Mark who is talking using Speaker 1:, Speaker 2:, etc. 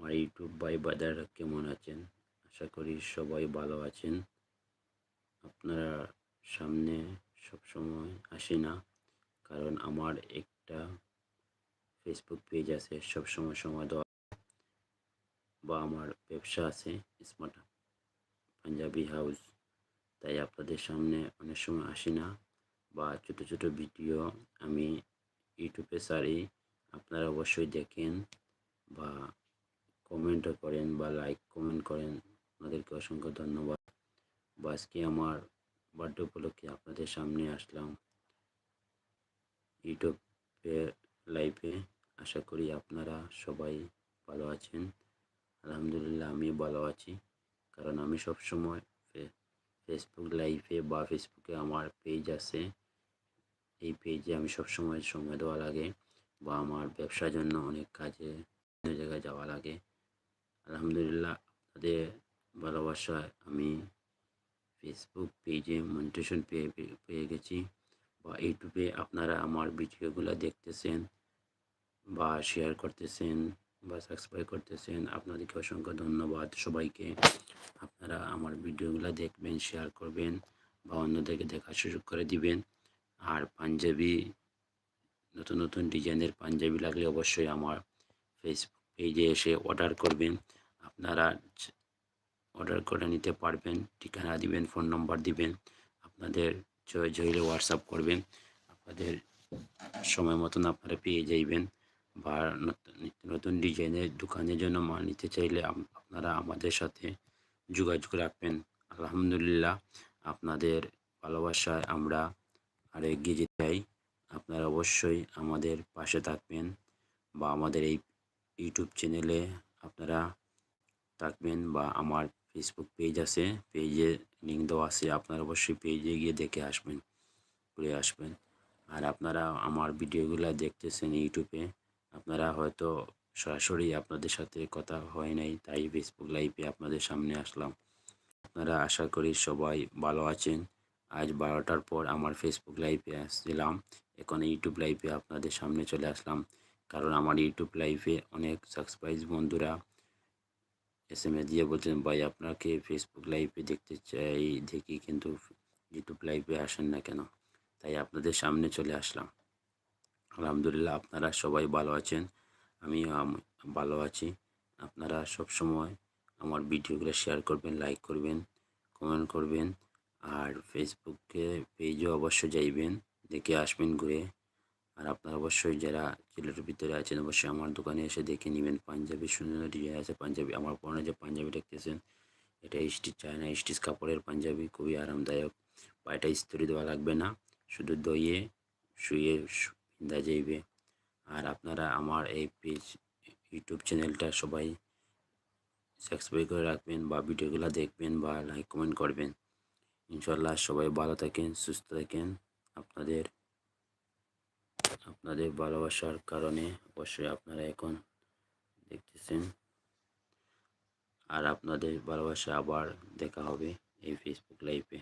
Speaker 1: আমার ইউটিউব ভাই বাদাররা কেমন আছেন? আশা করি সবাই ভালো আছেন। আপনারা সামনে সব সময় আসি না, কারণ আমার একটা ফেসবুক পেজ আছে, সব সময় সময় দেওয়া বা আমার ব্যবসা আছে স্মার্ট পাঞ্জাবি হাউস তাই আপনাদের সামনে অনেক সময় আসি না বা ছোট ছোট ভিডিও আমি ইউটিউবে সারি আপনারা অবশ্যই দেখেন বা কমেন্টও করেন বা লাইক কমেন্ট করেন। আপনাদেরকে অসংখ্য ধন্যবাদ। বা আজকে আমার বার্থডে উপলক্ষে আপনাদের সামনে আসলাম। ইউটিউবে লাইভে আশা করি আপনারা সবাই ভালো আছেন। আলহামদুলিল্লাহ আমি ভালো আছি। কারণ আমি সবসময় ফেসবুক লাইভে বা ফেসবুকে আমার পেজ আছে। এই পেজে আমি সবসময় সময় দেওয়া লাগে বা আমার ব্যবসার জন্য অনেক কাজে অন্য জায়গায় যাওয়া লাগে। আলহামদুলিল্লাহ আপনাদের ভালোবাসায় আমি ফেসবুক পেজে মনিটেশন পেয়ে পেয়ে গেছি বা ইউটিউবে আপনারা আমার ভিডিওগুলো দেখতেছেন বা শেয়ার করতেছেন বা সাবস্ক্রাইব করতেছেন, আপনাদেরকে অসংখ্য ধন্যবাদ। সবাইকে আপনারা আমার ভিডিওগুলো দেখবেন শেয়ার করবেন বা অন্যদেরকে দেখার সুযোগ করে দিবেন। আর পাঞ্জাবি, নতুন নতুন ডিজাইনের পাঞ্জাবি লাগলে অবশ্যই আমার ফেসবুক পেজে এসে অর্ডার করবেন। আপনারা অর্ডার করে নিতে পারবেন, ঠিকানা দিবেন ফোন নম্বর দিবেন, আপনাদের জয় হোয়াটসঅ্যাপ করবেন, আপনাদের সময় মতন আপনারা পেয়ে যাইবেন বা নতুন ডিজাইনের দোকানের জন্য মাল নিতে চাইলে আপনারা আমাদের সাথে যোগাযোগ রাখবেন। আলহামদুলিল্লাহ, আপনাদের ভালোবাসায় আমরা আর এগিয়ে যেতে চাই। আপনারা অবশ্যই আমাদের পাশে থাকবেন বা আমাদের এই ইউটিউব চ্যানেলে আপনারা থাকবেন বা আমার ফেসবুক পেজ আছে পেজে লিঙ্ক দেওয়া আছে, আপনারা অবশ্যই পেজে গিয়ে দেখে আসবেন, ঘুরে আসবেন। আর আপনারা আমার ভিডিওগুলো দেখতেছেন ইউটিউবে আপনারা হয়তো সরাসরি আপনাদের সাথে কথা হয় নাই, তাই ফেসবুক লাইভে আপনাদের সামনে আসলাম। আপনারা আশা করি সবাই ভালো আছেন। আজ বারোটার পর আমার ফেসবুক লাইভে আসছিলাম, এখন ইউটিউব লাইভে আপনাদের সামনে চলে আসলাম। কারণ আমার ইউটিউব লাইভে অনেক সাবস্ক্রাইব বন্ধুরা এস এম এ দিয়ে বলছেন, ভাই, আপনাকে ফেসবুক লাইভে দেখতে চাই, দেখি কিন্তু ইউটিউব লাইভে আসেন না কেন? তাই আপনাদের সামনে চলে আসলাম। আলহামদুলিল্লাহ, আপনারা সবাই ভালো আছেন। আমিও ভালো আছি। আপনারা সব সময় আমার ভিডিওগুলো শেয়ার করবেন লাইক করবেন কমেন্ট করবেন। আর ফেসবুকে পেজও অবশ্যই যাইবেন, দেখে আসবেন, ঘুরে। আর আপনারা অবশ্যই যারা জেলের ভিতরে আছেন, অবশ্যই আমার দোকানে এসে দেখে নেবেন। পাঞ্জাবি সুন্দর ডিজাইন আছে, পাঞ্জাবি আমার পরনে যে পাঞ্জাবি দেখতেছেন, এটা স্টিচ চায়না স্টিচ কাপড়ের পাঞ্জাবি, খুবই আরামদায়ক। বা এটা ইস্ত্রি দেওয়া লাগবে না, শুধু দইয়ে শুয়ে পিন্ধা যাইবে। আর আপনারা আমার এই পেজ, ইউটিউব চ্যানেলটা সবাই সাবস্ক্রাইব করে রাখবেন বা ভিডিওগুলো দেখবেন বা লাইক, কমেন্ট করবেন। ইনশাল্লাহ সবাই ভালো থাকেন, সুস্থ থাকেন। আপনাদের আপনাদের ভালোবাসার কারণে অবশ্যই আপনারা এখন দেখতেছেন। আর আপনাদের ভালোবাসা আবার দেখা হবে এই ফেসবুক লাইভে